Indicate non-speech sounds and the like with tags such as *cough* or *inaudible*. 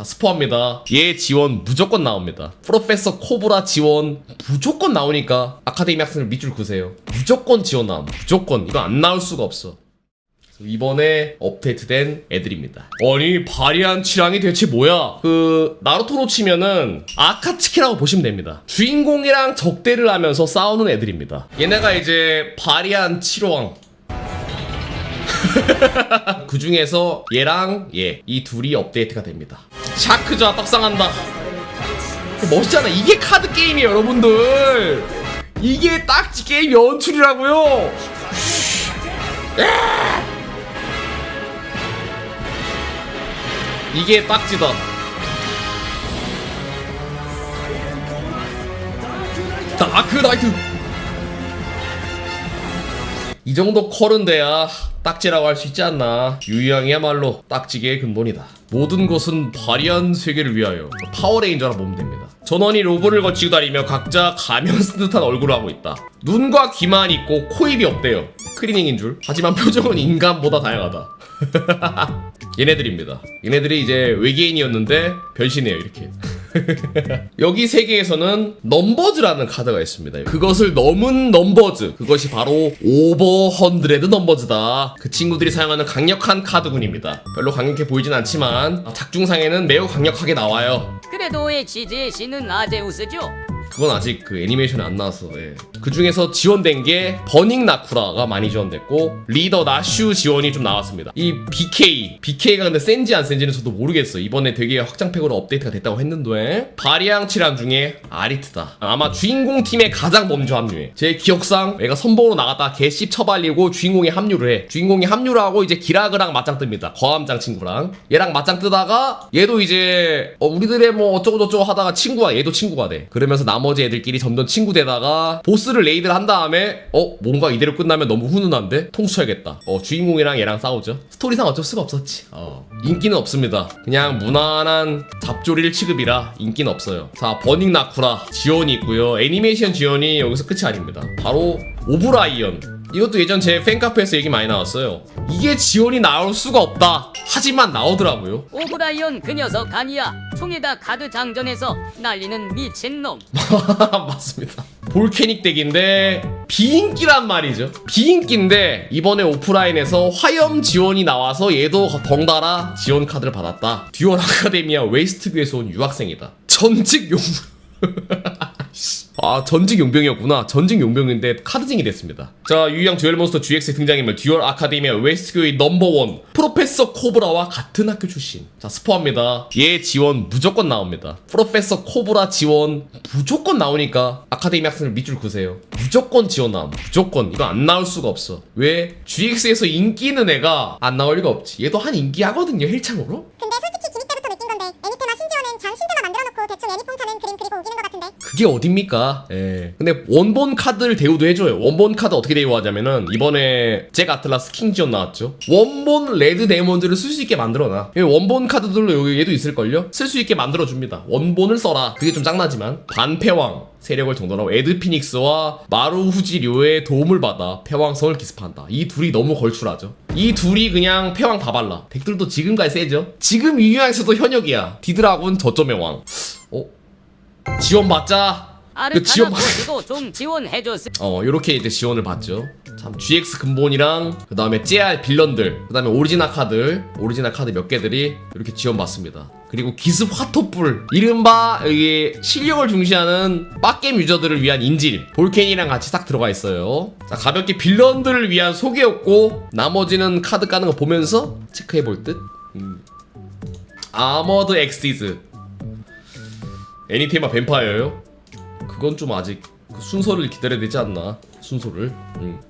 자 스포합니다 얘 지원 무조건 나옵니다 프로페서 코브라 지원 무조건 나오니까 아카데미 학생을 밑줄 그세요 무조건 지원 나옴 무조건 이거 안 나올 수가 없어 이번에 업데이트된 애들입니다. 아니 바리안 치랑이 대체 뭐야? 그 나루토로 치면은 아카츠키라고 보시면 됩니다. 주인공이랑 적대를 하면서 싸우는 애들입니다. 얘네가 이제 바리안 치로왕. *laughs* 그 중에서 얘랑 얘 이 둘이 업데이트가 됩니다. 샤크자 떡상한다. 멋있잖아. 이게 카드 게임이에요, 여러분들. 이게 딱지 게임 연출이라고요. 이게 딱지다. 다크 나이트. 이 정도 컬은 돼야 딱지라고 할 수 있지 않나. 유양이야말로 딱지계의 근본이다. 모든 것은 발이한 세계를 위하여 파워레인저라 보면 됩니다. 전원이 로봇을 거치고 다니며 각자 가면 쓴 듯한 얼굴을 하고 있다. 눈과 귀만 있고 코입이 없대요. 클리닝인 줄. 하지만 *laughs* 표정은 인간보다 다양하다. *laughs* 얘네들입니다. 얘네들이 이제 외계인이었는데 변신해요 이렇게. *laughs* 여기 세계에서는 넘버즈라는 카드가 있습니다. 그것을 넘은 넘버즈. 그것이 바로 오버 헌드레드 넘버즈다. 그 친구들이 사용하는 강력한 카드군입니다. 별로 강력해 보이진 않지만 작중상에는 매우 강력하게 나와요. 그래도 신은 아제우스죠. 그건 아직 그 애니메이션에 안 나와서 예. 그 중에서 지원된 게 버닝 나쿠라가 많이 지원됐고 리더 나슈 지원이 좀 나왔습니다. 이 BK BK가 근데 센지 안 센지는 저도 모르겠어요. 이번에 되게 확장팩으로 업데이트가 됐다고 했는데 바리앙 칠한 중에 아리트다. 아마 주인공 팀에 가장 먼저 합류해. 제 기억상 얘가 선봉으로 나갔다 개씹 처발리고 주인공이 합류를 해. 주인공이 합류를 하고 이제 기라그랑 맞짱 뜹니다. 거함장 친구랑. 얘랑 맞짱 뜨다가 얘도 이제 어, 우리들의 뭐 어쩌고 저쩌고 하다가 친구가 얘도 친구가 돼. 그러면서 나머지 애들끼리 점점 친구 되다가 보스 를 레이드를 한 다음에 어 뭔가 이대로 끝나면 너무 훈훈한데? 통수해야겠다. 어 주인공이랑 얘랑 싸우죠. 스토리상 어쩔 수가 없었지. 어 인기는 없습니다. 그냥 무난한 잡조릴 취급이라 인기는 없어요. 자 버닝 나쿠라 지원이 있고요. 애니메이션 지원이 여기서 끝이 아닙니다. 바로 오브라이언. 이것도 예전 제 팬카페에서 얘기 많이 나왔어요. 이게 지원이 나올 수가 없다. 하지만 나오더라고요. 오브라이언 그 녀석 아니야. 총에다 카드 장전해서 날리는 미친놈. *laughs* 맞습니다. 볼케닉 덱인데 비인기란 말이죠. 비인기인데 이번에 오프라인에서 화염 지원이 나와서 얘도 덩달아 지원 카드를 받았다. 듀얼 아카데미아 웨이스트뷰에서 온 유학생이다. 전직 용 *laughs* 아 전직 용병이었구나 전직 용병인데 카드쟁이 됐습니다 자 유형 듀얼몬스터 GX의 등장인물 듀얼 아카데미아 웨스트교의 넘버원 프로페서 코브라와 같은 학교 출신 자 스포합니다 얘 지원 무조건 나옵니다 프로페서 코브라 지원 무조건 나오니까 아카데미 학생을 밑줄 그세요. 무조건 지원 나옴 무조건. 이거 안 나올 수가 없어. 왜? GX에서 인기 있는 애가 안 나올 리가 없지. 얘도 한 인기 하거든요 힐창으로. 근데 그게 어딥니까? 예. 근데 원본 카드를 대우도 해줘요. 원본 카드 어떻게 대우하자면은 이번에 잭 아틀라스 킹 지원 나왔죠. 원본 레드 데몬드를 쓸 수 있게 만들어놔. 이 원본 카드들로 여기 얘도 있을걸요? 쓸 수 있게 만들어줍니다. 원본을 써라. 그게 좀 짱나지만 반패왕 세력을 정돈하고 에드 피닉스와 마루 후지료의 도움을 받아 패왕성을 기습한다. 이 둘이 너무 걸출하죠. 이 둘이 그냥 패왕 다 발라. 덱들도 지금까지 세죠. 지금 유유에서도 현역이야. 디드라군 저점의 왕. *laughs* 어? 지원 받자. 그 아르카나 지원 받. 보스도 좀 지원해 줬으. 어 이렇게 이제 지원을 받죠. 참 GX 근본이랑 그 다음에 JR 빌런들, 그 다음에 오리지널 카드, 오리지널 카드 몇 개들이 이렇게 지원받습니다. 그리고 기습 화토뿔, 이른바 여기 실력을 중시하는 빡겜 유저들을 위한 인질, 볼케인이랑 같이 싹 들어가 있어요. 자 가볍게 빌런들을 위한 소개였고 나머지는 카드 까는 거 보면서 체크해 볼 듯. 음. 아머드 엑시즈 애니테마 뱀파이어요? 그건 좀 아직 그 순서를 기다려야 되지 않나 순서를 음.